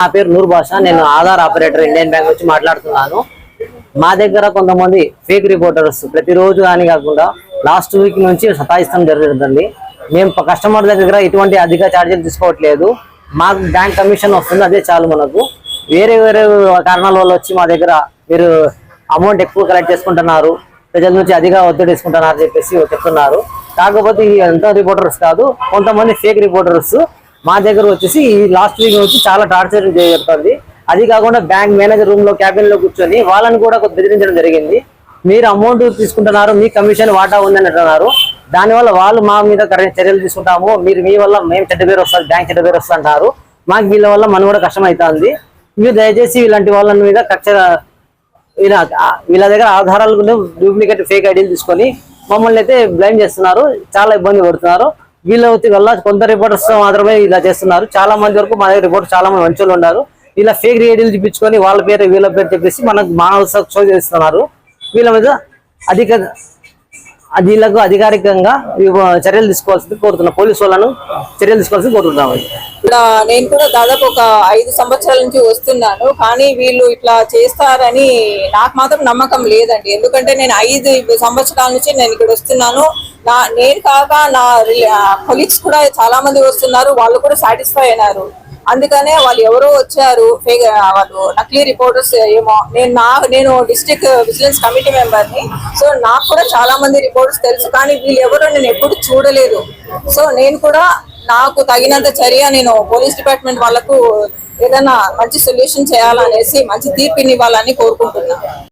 నా పేరు నూర్ బాషా నేను ఆధార్ ఆపరేటర్ ఇండియన్ బ్యాంక్ నుంచి మాట్లాడుతున్నాను. మా దగ్గర కొంతమంది ఫేక్ రిపోర్టర్స్ ప్రతిరోజు కానీ కాకుండా లాస్ట్ వీక్ నుంచి సతాయిస్తాం జరుగుతుంది మేము కస్టమర్ దగ్గర ఎటువంటి అధిక ఛార్జీలు తీసుకోవట్లేదు. మాకు బ్యాంక్ కమిషన్ వస్తుంది అదే చాలు మనకు. వేరే వేరే కారణాల వల్ల వచ్చి మా దగ్గర మీరు అమౌంట్ ఎక్కువ కలెక్ట్ చేసుకుంటున్నారు ప్రజల నుంచి అధిక ఒత్తిడి తీసుకుంటున్నారు చెప్పేసి చెప్తున్నారు. కాకపోతే ఈ ఎంతో రిపోర్టర్స్ కాదు కొంతమంది ఫేక్ రిపోర్టర్స్ మా దగ్గర వచ్చేసి ఈ లాస్ట్ వీక్ వచ్చి చాలా టార్చర్ జరుగుతుంది. అది కాకుండా బ్యాంక్ మేనేజర్ రూమ్లో క్యాబిన్లో కూర్చొని వాళ్ళని కూడా బెదిరించడం జరిగింది. మీరు అమౌంట్ తీసుకుంటున్నారు మీ కమిషన్ వాటా ఉందని అంటున్నారు దానివల్ల వాళ్ళు మా మీద కరెంట్ చర్యలు తీసుకుంటాము. మీరు మీ వల్ల మేము చెడ్డ పేరు వస్తుంది బ్యాంక్ చెడ్డ పేరు వస్తుంది అంటారు. మాకు వీళ్ళ వల్ల మనం కూడా కష్టం అవుతుంది మీరు దయచేసి ఇలాంటి వాళ్ళ మీద కక్ష వీళ్ళ వీళ్ళ దగ్గర ఆధారాలు డూప్లికేట్ ఫేక్ ఐడీలు తీసుకొని మమ్మల్ని అయితే బ్లైమ్ చేస్తున్నారు. చాలా ఇబ్బంది పడుతున్నారు. వీళ్ళ వల్ల కొంత రిపోర్టర్స్ మాత్రమే ఇలా చేస్తున్నారు. చాలా మంది వరకు మా దగ్గర రిపోర్ట్ చాలా మంది మంచి ఉన్నారు. ఇలా ఫేక్ రేడియోలు చూపించుకొని వాళ్ళ పేరు వీళ్ళ పేరు చెప్పేసి మనకు మానవ షో చేస్తున్నారు. వీళ్ళ మీద అధిక వీళ్ళకు అధికారికంగా చర్యలు తీసుకోవాల్సింది కోరుతున్నాం. పోలీసు వాళ్ళను చర్యలు తీసుకోవాల్సింది కోరుతున్నాం. ఇలా నేను కూడా దాదాపు ఒక ఐదు సంవత్సరాల నుంచి వస్తున్నాను. కానీ వీళ్ళు ఇట్లా చేస్తారని నాకు మాత్రం నమ్మకం లేదండి. ఎందుకంటే నేను ఐదు సంవత్సరాల నుంచి నేను ఇక్కడ వస్తున్నాను. నా నేను కాక నా కొలీగ్స్ కూడా చాలా మంది వస్తున్నారు. వాళ్ళు కూడా సాటిస్ఫై అయినారు. అందుకనే వాళ్ళు ఎవరో వచ్చారు ఫేక్ వాళ్ళు నకిలీ రిపోర్టర్స్ ఏమో. నేను నా నేను డిస్ట్రిక్ట్ విజిలెన్స్ కమిటీ మెంబర్ని. సో నాకు కూడా చాలా మంది రిపోర్టర్స్ తెలుసు కానీ వీళ్ళు ఎవరో నేను ఎప్పుడు చూడలేదు. సో నేను కూడా నాకు తగినంత చర్య నేను పోలీస్ డిపార్ట్మెంట్ వాళ్ళకు ఏదైనా మంచి సొల్యూషన్ చేయాలనేసి మంచి తీర్పునివ్వాలని కోరుకుంటున్నాను